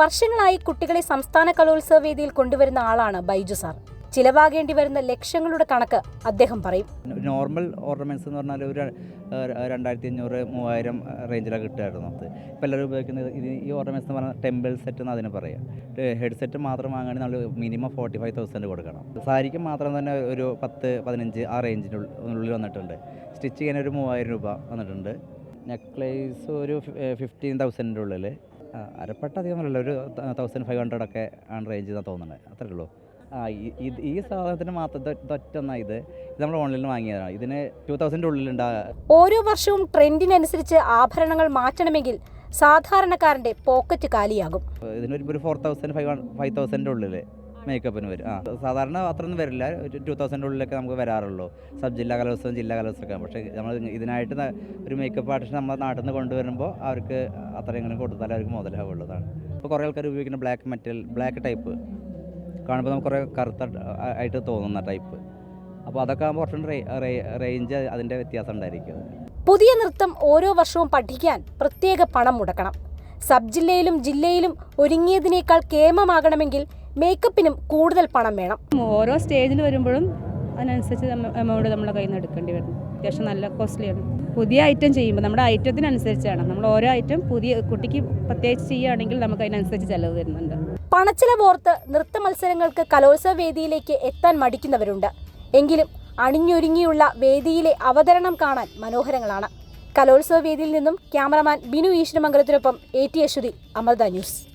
വർഷങ്ങളായി കുട്ടികളെ സംസ്ഥാന കലോത്സവ വേദിയിൽ കൊണ്ടുവരുന്ന ആളാണ് ബൈജു സാർ. ചിലവാകേണ്ടി വരുന്ന ലക്ഷങ്ങളുടെ കണക്ക് അദ്ദേഹം പറയും. നോർമൽ ഓർണമെന്റ്സ് എന്ന് പറഞ്ഞാൽ ഒരു രണ്ടായിരത്തി അഞ്ഞൂറ് മൂവായിരം റേഞ്ചിലാണ് കിട്ടുമായിരുന്നു അത് ഇപ്പോൾ എല്ലാവരും ഉപയോഗിക്കുന്നത് ഇത് ഈ ഓർണമെന്റ്സ് എന്ന് പറഞ്ഞാൽ ടെമ്പിൾ സെറ്റ് എന്ന് അതിന് പറയാം. ഹെഡ്സെറ്റ് മാത്രം വാങ്ങുകയാണെങ്കിൽ നമ്മൾ മിനിമം ഫോർട്ടി ഫൈവ് തൗസൻഡ് കൊടുക്കണം. സാരിക്ക് മാത്രം തന്നെ ഒരു പത്ത് പതിനഞ്ച് ആ റേഞ്ചിനുള്ളിൽ വന്നിട്ടുണ്ട്. സ്റ്റിച്ച് ചെയ്യാൻ ഒരു മൂവായിരം രൂപ വന്നിട്ടുണ്ട്. നെക്ലേസ് ഒരു ഫിഫ്റ്റീൻ തൗസൻഡിന്റെ ഉള്ളിൽ. അരപ്പട്ട അധികം അല്ലല്ലോ ഒരു തൗസൻഡ് ഫൈവ് ഹൺഡ്രഡ് ഒക്കെ ആണ് റേഞ്ച് എന്നാണ് തോന്നുന്നത് അത്രേ ഉള്ളൂ. ആ ഇത് ഈ സാധനത്തിന് മാത്രം തൊറ്റൊന്നാ ഇത് നമ്മൾ ഓൺലൈനിൽ വാങ്ങിയതാണ്. ഇതിന് ടു തൗസൻഡ് ഉള്ളിലുണ്ടാ ഓരോ വർഷവും ട്രെൻഡിനനുസരിച്ച് ആഭരണങ്ങൾ മാറ്റണമെങ്കിൽ സാധാരണക്കാരന്റെ പോക്കറ്റ് കാലിയാകും. ഇതിനൊരു ഒരു ഫോർ തൗസൻഡ് ഫൈവ് ഫൈവ് തൗസൻഡിന്റെ ഉള്ളിൽ മേക്കപ്പിന് വരും. ആ സാധാരണ അത്രയൊന്നും വരില്ല. ടു തൗസൻഡ് ഉള്ളിലൊക്കെ നമുക്ക് വരാറുള്ളൂ. സബ് ജില്ലാ കലോത്സവം ജില്ലാ കലോത്സവമൊക്കെ പക്ഷേ നമ്മൾ ഇതിനായിട്ട് ഒരു മേക്കപ്പ് ആർട്ടിസ്റ്റ് നമ്മുടെ നാട്ടിൽ നിന്ന് കൊണ്ടുവരുമ്പോൾ അവർക്ക് അത്രയെങ്കിലും കൊടുത്താലും അവർക്ക് മുതലാവുള്ളതാണ്. ഇപ്പോൾ കുറേ ആൾക്കാർ ഉപയോഗിക്കുന്ന ബ്ലാക്ക് മെറ്റൽ ബ്ലാക്ക് ടൈപ്പ് കാണുമ്പോൾ നമുക്ക് കുറേ കറുത്ത ആയിട്ട് തോന്നുന്ന ടൈപ്പ് അപ്പോൾ അതൊക്കെ ആകുമ്പോൾ റേഞ്ച് അതിന്റെ വ്യത്യാസം ഉണ്ടായിരിക്കും പുതിയ നൃത്തം ഓരോ വർഷവും പഠിക്കാൻ പ്രത്യേക പണം മുടക്കണം. സബ് ജില്ലയിലും ജില്ലയിലും ഒരുങ്ങിയതിനേക്കാൾ കേമമാകണമെങ്കിൽ മേക്കപ്പിനും കൂടുതൽ പണം വേണം. ഓരോ സ്റ്റേജിൽ വരുമ്പോഴും അതിനനുസരിച്ച് എമൗണ്ട് നമ്മളെ കയ്യിൽ നിന്ന് എടുക്കേണ്ടി വരും. അത്യാവശ്യം നല്ല കോസ്റ്റ്ലിയാണ് പുതിയ ഐറ്റം ചെയ്യുമ്പോൾ നമ്മുടെ ഐറ്റത്തിനനുസരിച്ചാണ്. നമ്മൾ ഓരോ ഐറ്റം പുതിയ കുട്ടിക്ക് പ്രത്യേകിച്ച് ചെയ്യുകയാണെങ്കിൽ നമുക്ക് അതിനനുസരിച്ച് ചിലവ് വരുന്നുണ്ട്. പണച്ചിലവോർത്ത് നൃത്ത മത്സരങ്ങൾക്ക് കലോത്സവ വേദിയിലേക്ക് എത്താൻ മടിക്കുന്നവരുണ്ട്. എങ്കിലും അണിഞ്ഞൊരുങ്ങിയുള്ള വേദിയിലെ അവതരണം കാണാൻ മനോഹരങ്ങളാണ്. കലോത്സവ വേദിയിൽ നിന്നും cameraman Binu ഈശ്വരമംഗലത്തിനൊപ്പം A T Aswathy Amrita news.